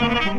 Thank you.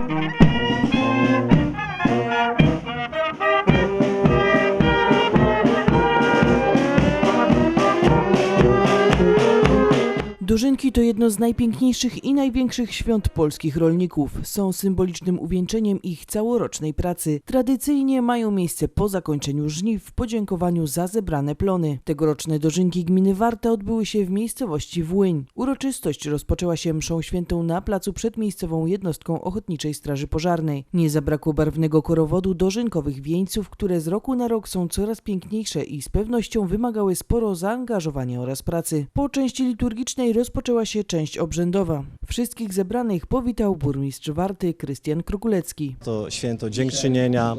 Dożynki to jedno z najpiękniejszych i największych świąt polskich rolników. Są symbolicznym uwieńczeniem ich całorocznej pracy. Tradycyjnie mają miejsce po zakończeniu żniw w podziękowaniu za zebrane plony. Tegoroczne dożynki gminy Warta odbyły się w miejscowości Włyń. Uroczystość rozpoczęła się mszą świętą na placu przed miejscową jednostką Ochotniczej Straży Pożarnej. Nie zabrakło barwnego korowodu dożynkowych wieńców, które z roku na rok są coraz piękniejsze i z pewnością wymagały sporo zaangażowania oraz pracy. Po części liturgicznej rozpoczęła się część obrzędowa. Wszystkich zebranych powitał burmistrz Warty Krystian Krokulecki. To święto dziękczynienia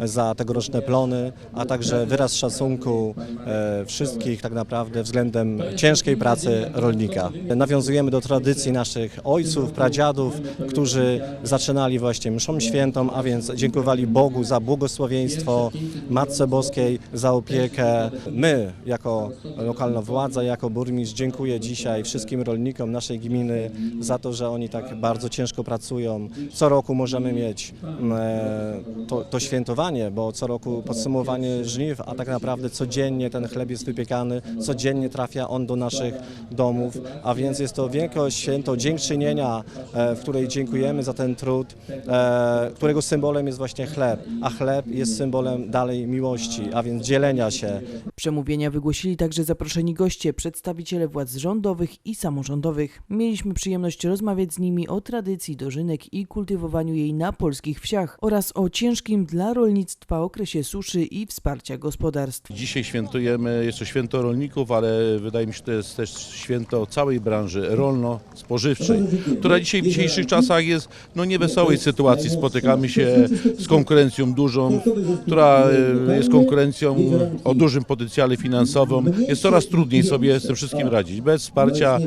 za tegoroczne plony, a także wyraz szacunku e, wszystkich tak naprawdę względem ciężkiej pracy rolnika. Nawiązujemy do tradycji naszych ojców, pradziadów, którzy zaczynali właśnie mszą świętą, a więc dziękowali Bogu za błogosławieństwo, Matce Boskiej za opiekę. My jako lokalna władza, jako burmistrz dziękuję dzisiaj wszystkim rolnikom naszej gminy za to, że oni tak bardzo ciężko pracują. Co roku możemy mieć mm, e, to, to świętowanie, bo co roku podsumowanie żniw, a tak naprawdę codziennie ten chleb jest wypiekany, codziennie trafia on do naszych domów, a więc jest to wielkie święto dziękczynienia, e, w której dziękujemy za ten trud, e, którego symbolem jest właśnie chleb, a chleb jest symbolem dalej miłości, a więc dzielenia się, Przemówienia wygłosili także zaproszeni goście, przedstawiciele władz rządowych i samorządowych. Mieliśmy przyjemność rozmawiać z nimi o tradycji dożynek i kultywowaniu jej na polskich wsiach oraz o ciężkim dla rolnictwa okresie suszy i wsparcia gospodarstw. Dzisiaj świętujemy, jest to święto rolników, ale wydaje mi się, że to jest też święto całej branży rolno-spożywczej, która dzisiaj w dzisiejszych czasach jest no, niewesołej sytuacji. Spotykamy się z konkurencją dużą, która e, jest konkurencją o dużym potencjale finansowym. Jest coraz trudniej sobie z tym wszystkim radzić. Bez wsparcia,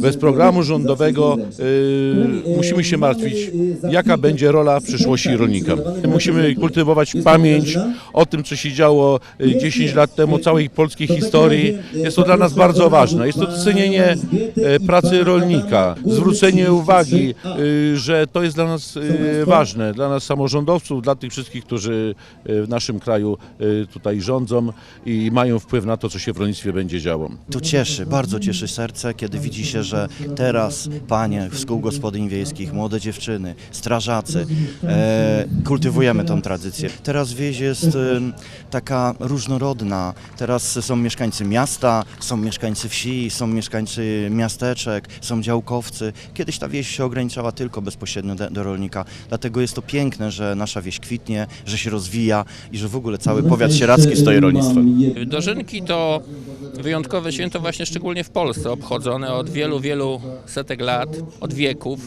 bez programu rządowego e, musimy się martwić, jaka będzie rola w przyszłości rolnika. Musimy kultywować pamięć o tym, co się działo e, 10 lat temu, całej polskiej historii. Jest to dla nas bardzo ważne. Jest to docenienie e, pracy rolnika, zwrócenie uwagi, że to jest dla nas ważne, dla nas samorządowców, dla tych wszystkich, którzy w naszym kraju tutaj rządzą i mają wpływ na to, co się w rolnictwie będzie działo. To cieszy, bardzo cieszy serce, kiedy widzi się, że teraz panie z kół gospodyń wiejskich, młode dziewczyny, strażacy, e, kultywujemy tą tradycję. Teraz wieś jest e, taka różnorodna. Teraz są mieszkańcy miasta, są mieszkańcy wsi, są mieszkańcy miasteczek, są działkowcy. Kiedyś ta wieś się ograniczała tylko bezpośrednio do, do rolnika. Dlatego jest to piękne, że nasza wieś kwitnie, że się rozwija i że w ogóle cały powiat sieradzki stoi rolnictwem. Dożynki to wyjątkowe święto właśnie szczególnie w Polsce, obchodzone od wielu, wielu setek lat, od wieków.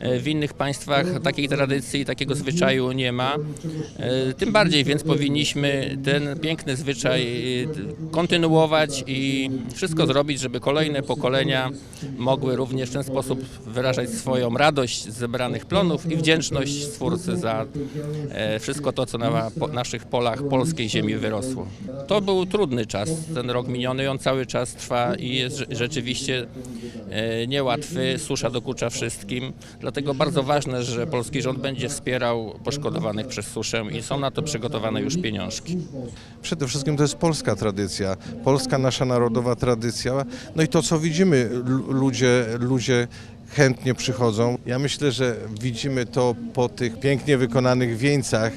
E, W innych państwach takiej tradycji, takiego zwyczaju nie ma. E, Tym bardziej więc powinniśmy ten piękny zwyczaj e, kontynuować i wszystko zrobić, żeby kolejne pokolenia mogły również w ten sposób wyrażać swoją radość z zebranych plonów i wdzięczność Stwórcy za wszystko to, co na naszych polach polskiej ziemi wyrosło. To był trudny czas, ten rok miniony, on cały czas trwa i jest rze- rzeczywiście niełatwy, susza dokucza wszystkim, dlatego bardzo ważne, że polski rząd będzie wspierał poszkodowanych przez suszę i są na to przygotowane już pieniążki. Przede wszystkim to jest polska tradycja, polska nasza narodowa tradycja. No i to, co widzimy, lu- ludzie, ludzie chętnie przychodzą. Ja myślę, że widzimy to po tych pięknie wykonanych wieńcach,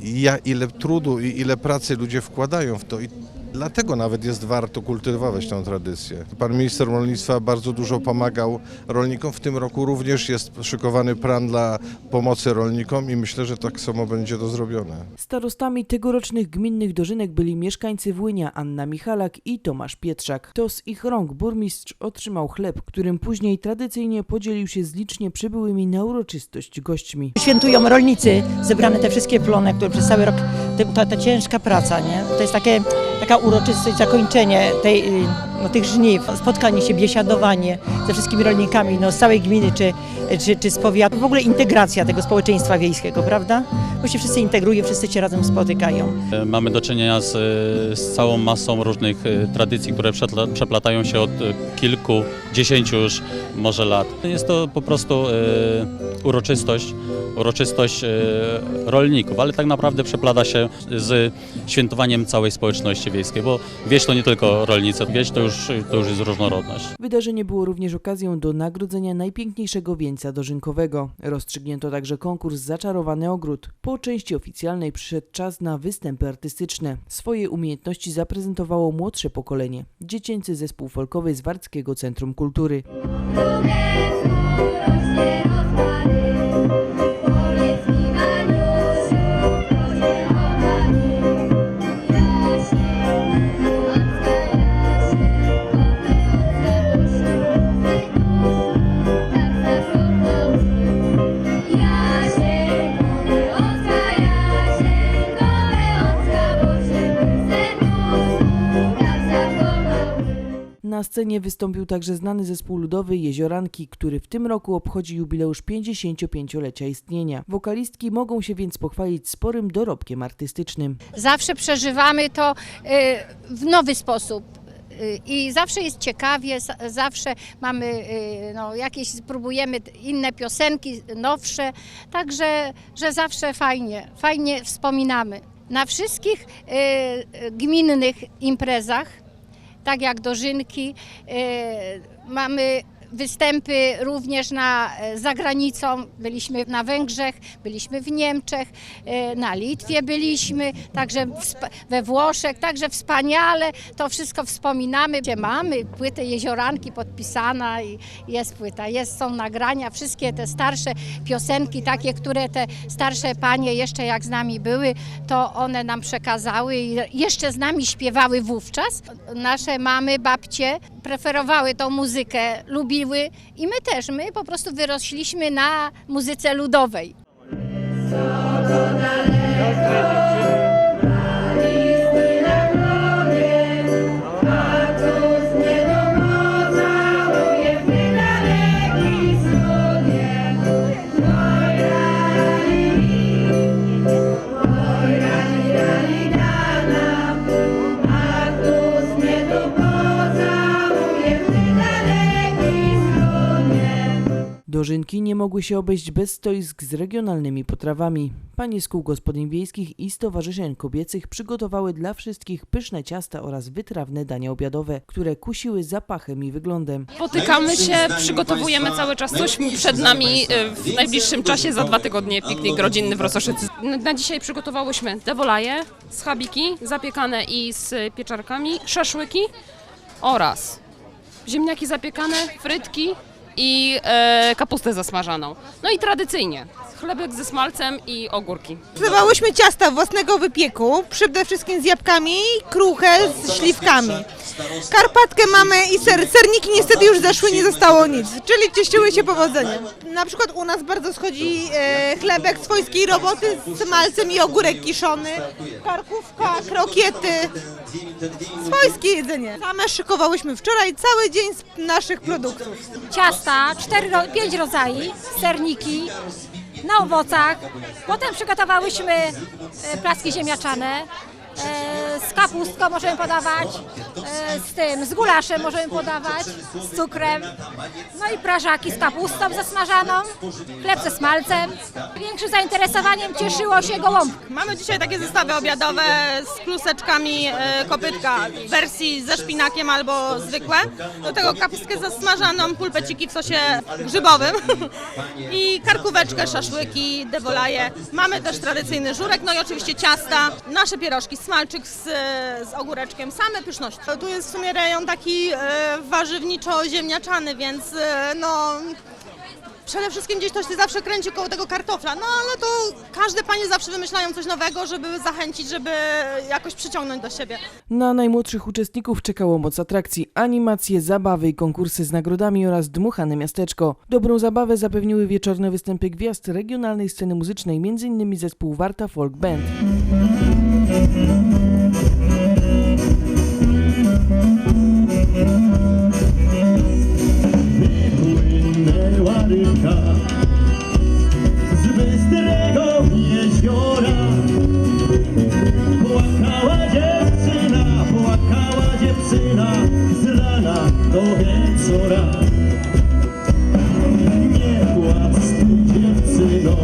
ja, ile trudu i ile pracy ludzie wkładają w to. I Dlatego nawet jest warto kultywować tę tradycję. Pan minister rolnictwa bardzo dużo pomagał rolnikom. W tym roku również jest szykowany plan dla pomocy rolnikom i myślę, że tak samo będzie to zrobione. Starostami tegorocznych gminnych dożynek byli mieszkańcy Włynia Anna Michalak i Tomasz Pietrzak. To z ich rąk burmistrz otrzymał chleb, którym później tradycyjnie podzielił się z licznie przybyłymi na uroczystość gośćmi. świętują rolnicy, zebrane te wszystkie plony, które przez cały rok, ta, ta ciężka praca, nie? To jest takie, taka uroczystość, zakończenie tej, y, no, tych żniw, spotkanie się, biesiadowanie ze wszystkimi rolnikami no, z całej gminy, czy czy, czy z powiatu. W ogóle integracja tego społeczeństwa wiejskiego, prawda? Bo się wszyscy integrują, wszyscy się razem spotykają. E, Mamy do czynienia z, e, z całą masą różnych e, tradycji, które przeplatają się od kilku, dziesięciu już może lat. Jest to po prostu e, uroczystość, uroczystość e, rolników, ale tak naprawdę przeplata się z świętowaniem całej społeczności wiejskiej, bo wieś to nie tylko rolnicy, wieś to już, to już jest różnorodność. Wydarzenie było również okazją do nagrodzenia najpiękniejszego wieńca dożynkowego. Rozstrzygnięto także konkurs Zaczarowany Ogród. Po części oficjalnej przyszedł czas na występy artystyczne. Swoje umiejętności zaprezentowało młodsze pokolenie. Dziecięcy zespół folkowy z Warckiego Centrum Kultury. Na scenie wystąpił także znany zespół ludowy Jezioranki, który w tym roku obchodzi jubileusz 55-lecia istnienia. Wokalistki mogą się więc pochwalić sporym dorobkiem artystycznym. zawsze przeżywamy to y, w nowy sposób. Y, I zawsze jest ciekawie, za- zawsze mamy y, no, jakieś, spróbujemy inne piosenki, nowsze, także że zawsze fajnie, fajnie wspominamy. Na wszystkich gminnych imprezach, tak jak dożynki, y, mamy występy również na, e, za granicą. Byliśmy na Węgrzech, byliśmy w Niemczech, e, na Litwie byliśmy, także we Włoszech, także wspaniale to wszystko wspominamy. Mamy płytę Jezioranki podpisana i jest płyta, jest, są nagrania, wszystkie te starsze piosenki, takie, które te starsze panie jeszcze jak z nami były, to one nam przekazały i jeszcze z nami śpiewały wówczas. Nasze mamy, babcie preferowały tą muzykę, lubiły i my też, my po prostu wyrośliśmy na muzyce ludowej. Dożynki nie mogły się obejść bez stoisk z regionalnymi potrawami. Panie z kół gospodyń wiejskich i stowarzyszeń kobiecych przygotowały dla wszystkich pyszne ciasta oraz wytrawne dania obiadowe, które kusiły zapachem i wyglądem. Spotykamy się, przygotowujemy cały czas coś przed nami e, w najbliższym czasie, za dwa tygodnie piknik rodzinny w Rososzycy. Na- Na dzisiaj przygotowałyśmy dewolaje, schabiki zapiekane i z pieczarkami, szaszłyki oraz ziemniaki zapiekane, frytki i e, kapustę zasmażaną. No i tradycyjnie chlebek ze smalcem i ogórki. Przygotowałyśmy ciasta własnego wypieku, przede wszystkim z jabłkami, kruchę z śliwkami. Karpatkę mamy i ser. Serniki niestety już zeszły, nie zostało nic, czyli cieszyły się powodzeniem. Na przykład u nas bardzo schodzi e, chlebek swojskiej roboty z malcem i ogórek kiszony, karkówka, krokiety, swojskie jedzenie. Same szykowałyśmy wczoraj cały dzień z naszych produktów. Ciasta, cztery, pięć rodzajów, serniki na owocach. Potem przygotowałyśmy e, placki ziemniaczane. E, z kapustką możemy podawać, e, z tym, z gulaszem możemy podawać, z cukrem. No i prażaki z kapustą zasmażaną, chleb ze smalcem. Większym zainteresowaniem cieszyło się gołąbki. Mamy dzisiaj takie zestawy obiadowe z kluseczkami e, kopytka w wersji ze szpinakiem albo zwykłe. Do tego kapustkę zasmażaną, pulpeciki w sosie grzybowym i karkóweczkę, szaszłyki, dewolaje. Mamy też tradycyjny żurek, no i oczywiście ciasta, nasze pierożki, smalczyk z, z ogóreczkiem, same pyszności. Tu jest w sumie rejon taki e, warzywniczo-ziemniaczany, więc e, no Przede wszystkim gdzieś to się zawsze kręci koło tego kartofla, no ale to każde panie zawsze wymyślają coś nowego, żeby zachęcić, żeby jakoś przyciągnąć do siebie. Na najmłodszych uczestników czekało moc atrakcji, animacje, zabawy i konkursy z nagrodami oraz dmuchane miasteczko. Dobrą zabawę zapewniły wieczorne występy gwiazd regionalnej sceny muzycznej, m.in. zespół Warta Folk Band. Płynęła Afryka z bystrego jeziora. Płakała dziewczyna, płakała dziewczyna z rana do wieczora. Nie płacz ty dziewczyno,